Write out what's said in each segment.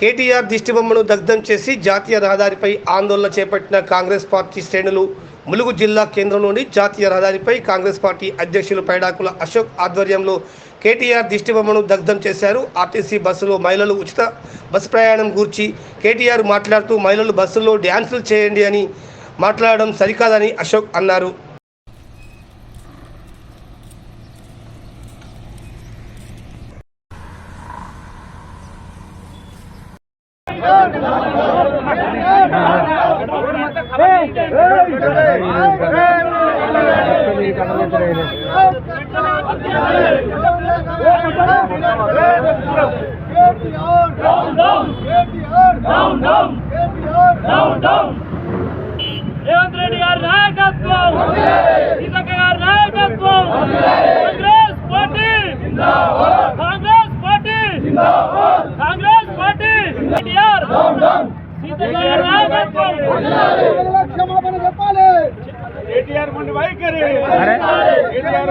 కేటీఆర్ దిష్టిబొమ్మను దగ్ధం చేసి జాతీయ రహదారిపై ఆందోళన చేపట్టిన కాంగ్రెస్ పార్టీ శ్రేణులు ములుగు జిల్లా కేంద్రంలోని జాతీయ రహదారిపై కాంగ్రెస్ పార్టీ అధ్యక్షులు పైడాకుల అశోక్ ఆధ్వర్యంలో కేటీఆర్ దిష్టిబొమ్మను దగ్ధం చేశారు. ఆర్టీసీ బస్సులో మహిళలు ఉచిత బస్సు ప్రయాణం గూర్చి కేటీఆర్ మాట్లాడుతూ మహిళలు బస్సుల్లో డ్యాన్సులు చేయండి అని మాట్లాడడం సరికాదని అశోక్ అన్నారు. రేవంత్ రెడ్డి గారి నాయకత్వం సీతక్క గారి నాయకత్వం Congress party Congress party Congress party KTR Seethakka గారి నాయకత్వం క్షమాపణ చెప్పాలి కేటీఆర్ ముందు వైఖరి KTR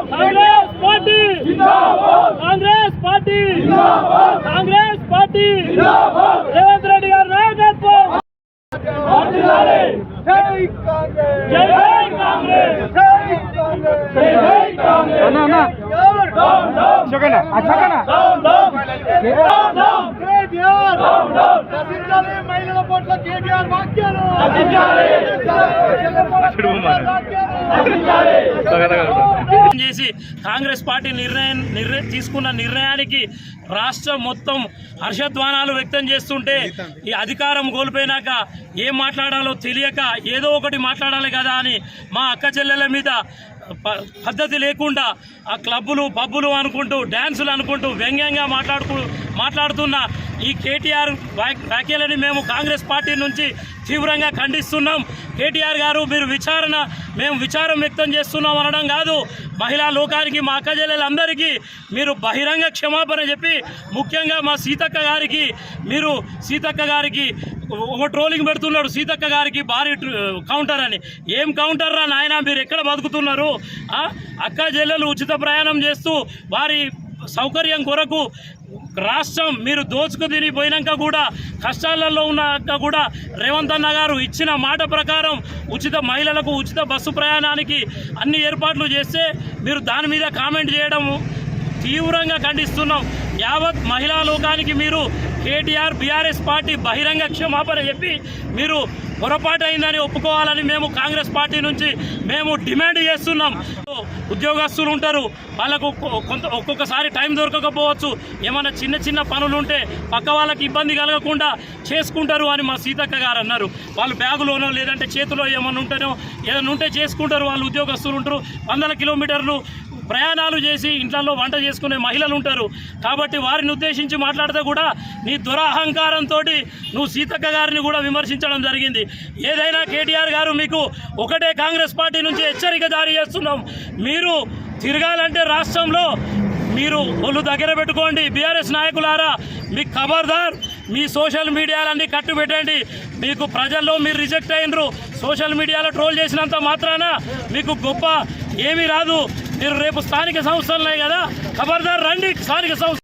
Congress party! Congress party! Congress party! Revanth Reddy గారి నాయకత్వం! జై కాంగ్రెస్! జై జై కాంగ్రెస్! జై కాంగ్రెస్! జై జై కాంగ్రెస్! అన్న అన్న! చెప్పండి చెప్పండి కేటీఆర్ రచించాలి మహిళల పట్ల కేటీఆర్ వాక్యాలు చేసి కాంగ్రెస్ పార్టీ నిర్ణయం నిర్ణయం తీసుకున్న నిర్ణయానికి రాష్ట్రం మొత్తం హర్షధ్వానాలు వ్యక్తం చేస్తుంటే ఈ అధికారం కోల్పోయినాక ఏం మాట్లాడాలో తెలియక ఏదో ఒకటి మాట్లాడాలి కదా అని మా అక్క చెల్లెల మీద ప- పద్ధతి లేకుండా ఆ క్లబ్బులు పబ్బులు అనుకుంటూ డ్యాన్సులు అనుకుంటూ వ్యంగ్యంగా మాట్లాడుకు మాట్లాడుతున్న ఈ కేటీఆర్ వ్యాఖ్యలని మేము కాంగ్రెస్ పార్టీ నుంచి తీవ్రంగా ఖండిస్తున్నాం. కేటీఆర్ గారు మీరు విచారణ మేము విచారం వ్యక్తం చేస్తున్నాం అనడం కాదు. మహిళా లోకానికి మా అక్కజల్లెలందరికీ మీరు బహిరంగ క్షమాపణ చెప్పి ముఖ్యంగా మా సీతక్క గారికి మీరు సీతక్క గారికి ఒక ట్రోలింగ్ పెడుతున్నాడు. సీతక్క గారికి భారీ కౌంటర్ అని. ఏం కౌంటర్ రా నాయన మీరు ఎక్కడ బతుకుతున్నారు? అక్క చెల్లెలు ఉచిత ప్రయాణం చేస్తూ వారి సౌకర్యం కొరకు రాష్ట్రం మీరు దోచుకు తినిపోయినాక కూడా కష్టాలలో ఉన్నాక కూడా రేవంత్ అన్న గారు ఇచ్చిన మాట ప్రకారం ఉచిత మహిళలకు ఉచిత బస్సు ప్రయాణానికి అన్ని ఏర్పాట్లు చేస్తే మీరు దాని మీద కామెంట్ చేయడము తీవ్రంగా ఖండిస్తున్నాం. యావత్ మహిళా లోకానికి మీరు కేటీఆర్ బీఆర్ఎస్ పార్టీ బహిరంగ క్షమాపణ చెప్పి మీరు పొరపాటైందని ఒప్పుకోవాలని మేము కాంగ్రెస్ పార్టీ నుంచి మేము డిమాండ్ చేస్తున్నాం. ఉద్యోగస్తులు ఉంటారు వాళ్ళకు కొంత ఒక్కొక్కసారి టైం దొరకకపోవచ్చు. ఏమైనా చిన్న చిన్న పనులు ఉంటే పక్క వాళ్ళకి ఇబ్బంది కలగకుండా చేసుకుంటారు అని మా సీతక్క గారు అన్నారు. వాళ్ళు బ్యాగులోనో లేదంటే చేతిలో ఏమైనా ఉంటేనో ఏదైనా ఉంటే చేసుకుంటారు. వాళ్ళు ఉద్యోగస్తులు ఉంటారు. వందల కిలోమీటర్లు ప్రయాణాలు చేసి ఇంట్లో వంట చేసుకునే మహిళలు ఉంటారు. కాబట్టి వారిని ఉద్దేశించి మాట్లాడితే కూడా నీ దురహంకారంతో నువ్వు సీతక్క గారిని కూడా విమర్శించడం జరిగింది. ఏదైనా కేటీఆర్ గారు మీకు ఒకటే కాంగ్రెస్ పార్టీ నుంచి హెచ్చరిక జారీ చేస్తున్నాం. మీరు తిరగాలంటే రాష్ట్రంలో మీరు ఒళ్ళు దగ్గర పెట్టుకోండి. బీఆర్ఎస్ నాయకులారా మీకు ఖబర్దార్ మీ సోషల్ మీడియాలన్నీ కట్టు పెట్టండి. మీకు ప్రజల్లో మీరు రిజెక్ట్ అయినరు. సోషల్ మీడియాలో ట్రోల్ చేసినంత మాత్రాన మీకు గొప్ప ఏమీ రాదు. మీరు రేపు స్థానిక సంస్థలున్నాయి కదా? ఖబర్దార్ రండి స్థానిక సంస్థ